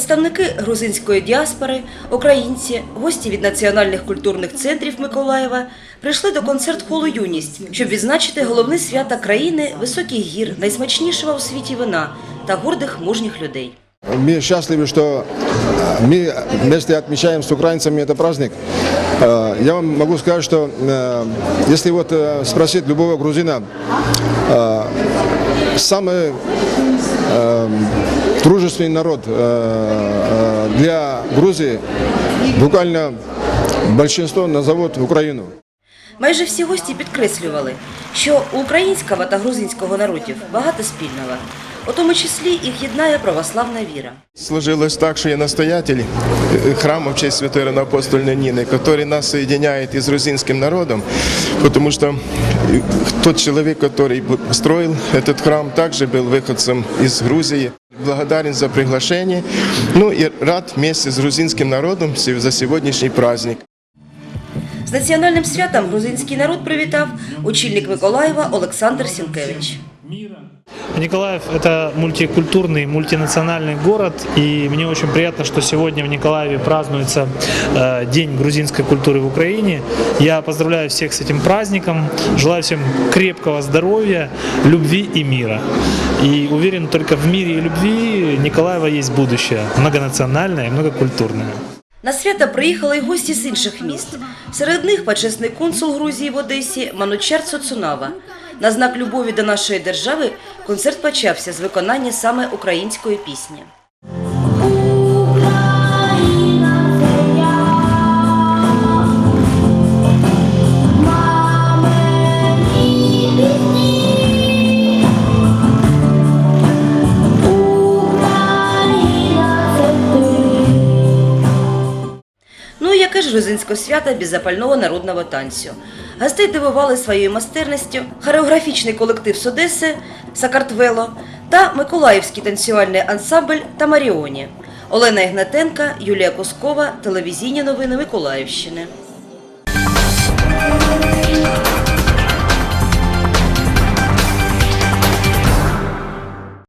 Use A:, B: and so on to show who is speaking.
A: Представники грузинської діаспори, українці, гості від національних культурних центрів Миколаєва прийшли до концерт-холу Юність, щоб відзначити головне свята країни високих гір, найсмачнішого у світі вина та гордих мужніх людей.
B: Мы счастливы, что э, мы вместе отмечаем с украинцами этот праздник. Э, Я вам могу сказать, что э, если вот э, спросить любого грузина, э, самый э, дружественный народ э, э, для Грузии, буквально большинство назовут Украину.
A: Майже всі гості підкреслювали, що у українського та грузинського народів багато спільного, у тому числі їх єднає православна віра.
C: Сложилось так, что я настоятель э, храма в честь святой равноапостольной Нины, который нас соединяет и с грузинским народом, потому что э, тот человек, который строил этот храм, также был выходцем из Грузии. Благодарен за приглашение, ну и рад вместе с грузинским народом за сегодняшний праздник.
A: З національним святом грузинський народ привітав очільник Миколаєва Олександр Сінкевич.
D: Николаев – это мультикультурный, мультинациональный город, и мне очень приятно, что сегодня в Николаеве празднуется э, День грузинской культуры в Украине. Я поздравляю всех с этим праздником, желаю всем крепкого здоровья, любви и мира. И уверен, только в мире и любви Николаева есть будущее, многонациональное и многокультурное.
A: На свята приїхали й гості з інших міст. Серед них почесний консул Грузії в Одесі Манучар Цуцунава. На знак любові до нашої держави концерт почався з виконання саме української пісні. Ну яке ж грузинське свято без запального народного танцю? Гостей дивували своєю майстерністю хореографічний колектив з Одеси Сакартвело та Миколаївський танцювальний ансамбль Тамаріоні. Олена Ігнатенка, Юлія Коскова, телевізійні новини Миколаївщини.